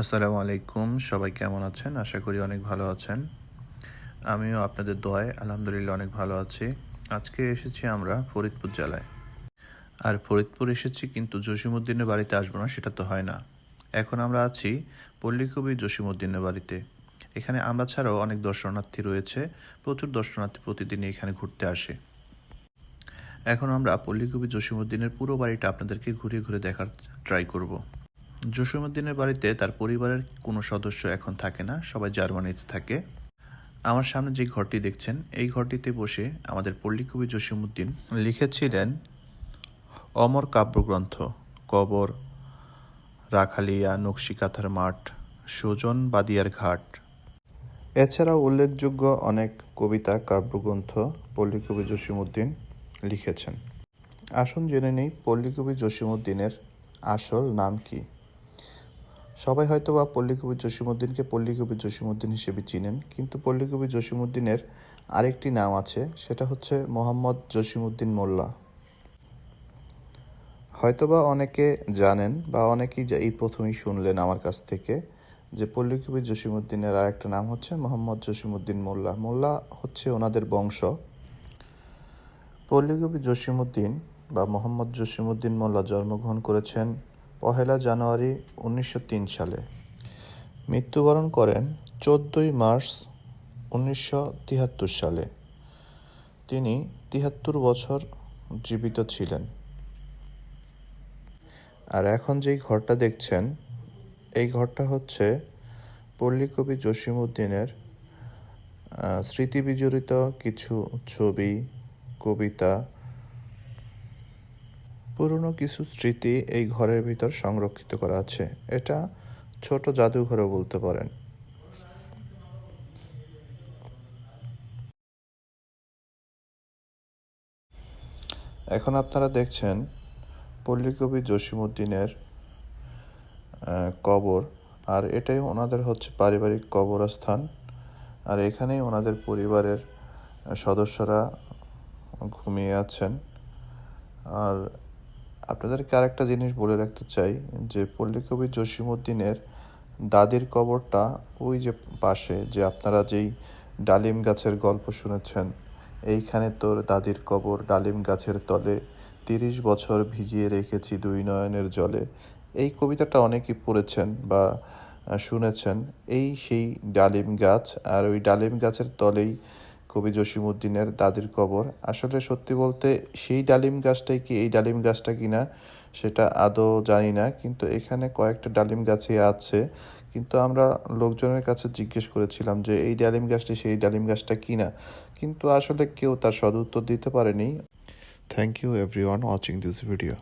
আসসালামু আলাইকুম, সবাই কেমন আছেন? আশা করি অনেক ভালো আছেন। আমিও আপনাদের দোয়ায় আলহামদুলিল্লাহ অনেক ভালো আছি। আজকে এসেছি আমরা ফরিদপুর জেলায়। আর ফরিদপুর এসেছি কিন্তু জসিমুদ্দিনের বাড়িতে আসব না, সেটা তো হয় না। এখন আমরা আছি পল্লীকবি জসিমুদ্দিনের বাড়িতে। এখানে আমরা ছাড়াও অনেক দর্শনার্থী রয়েছে, প্রচুর দর্শনার্থী প্রতিদিনই এখানে ঘুরতে আসে। এখন আমরা পল্লীকবি জসিমুদ্দিনের পুরো বাড়িটা আপনাদেরকে ঘুরে ঘুরে দেখার ট্রাই করব। জসিমুদ্দিনের বাড়িতে তার পরিবারের কোনো সদস্য এখন থাকে না, সবাই জার্মানিতে থাকে। আমার সামনে যে ঘরটি দেখছেন, এই ঘরটিতে বসে আমাদের পল্লীকবি জসিমুদ্দিন লিখেছিলেন অমর কাব্যগ্রন্থ, কবর, রাখালিয়া, নকশিকাথার মাঠ, সুজন বাদিয়ার ঘাট। এছাড়াও উল্লেখযোগ্য অনেক কবিতা, কাব্যগ্রন্থ পল্লীকবি জসিমুদ্দিন লিখেছেন। আসুন জেনে নেই পল্লীকবি জসিমুদ্দিনের আসল নাম কি। সবাই হয়তো বা পল্লীকবি জসিমুদ্দিনকে পল্লীকবি জসিমুদ্দিন হিসেবে চিনেন, কিন্তু পল্লীকবি জসিমুদ্দিনের আরেকটি নাম আছে, সেটা হচ্ছে মোহাম্মদ জসিমুদ্দিন মোল্লা। হয়তোবা অনেকে জানেন বা অনেকেই যা- এই প্রথমেই শুনলেন আমার কাছ থেকে, যে পল্লীকবি জসিমুদ্দিনের আরেকটা নাম হচ্ছে মোহাম্মদ জসিমুদ্দিন মোল্লা। মোল্লা হচ্ছে ওনাদের বংশ। পল্লীকবি জসিমুদ্দিন বা মোহাম্মদ জসিমুদ্দিন মোল্লা জন্মগ্রহণ করেছেন পহেলা জানুয়ারি উনিশশো তিন সালে। মৃত্যুবরণ করেন চোদ্দোই মার্চ উনিশশো তিয়াত্তর সালে। তিনি তিহাত্তর বছর জীবিত ছিলেন। আর এখন যেই ঘরটা দেখছেন এই ঘরটা হচ্ছে পল্লীকবি জসিমুদ্দিনের আহ, স্মৃতি বিজড়িত কিছু ছবি কবিতা পুরনো কিছু স্মৃতি এই ঘরের ভিতর সংরক্ষিত করা আছে। এটা ছোট জাদুঘরও বলতে পারেন। এখন আপনারা দেখছেন পল্লীকবি জসিমুদ্দিনের কবর, আর এটাই ওনাদের হচ্ছে পারিবারিক কবরস্থান। আর এখানেই ওনাদের পরিবারের সদস্যরা ঘুমিয়ে আছেন। আর আপনাদেরকে আরেকটা জিনিস বলে রাখতে চাই, যে পল্লীকবি জসিমুদ্দিনের দাদির কবরটা ওই যে পাশে, যে আপনারা যেই ডালিম গাছের গল্প শুনেছেন, এইখানে তোর দাদির কবর ডালিম গাছের তলে, তিরিশ বছর ভিজিয়ে রেখেছি দুই নয়নের জলে। এই কবিতাটা অনেকেই পড়েছেন বা শুনেছেন। এই সেই ডালিম গাছ আর ওই ডালিম গাছের তলেই কবি জসিমুদ্দিনের দাদির কবর। আসলে সত্যি বলতে সেই ডালিম গাছটাই কি, এই ডালিম গাছটা কিনা সেটা আদৌ জানি না, কিন্তু এখানে কয়েকটা ডালিম গাছই আছে। কিন্তু আমরা লোকজনের কাছে জিজ্ঞেস করেছিলাম যে এই ডালিম গাছটি সেই ডালিম গাছটা কিনা? কিন্তু আসলে কেউ তার সদুত্তর দিতে পারেনি। Thank you everyone watching this video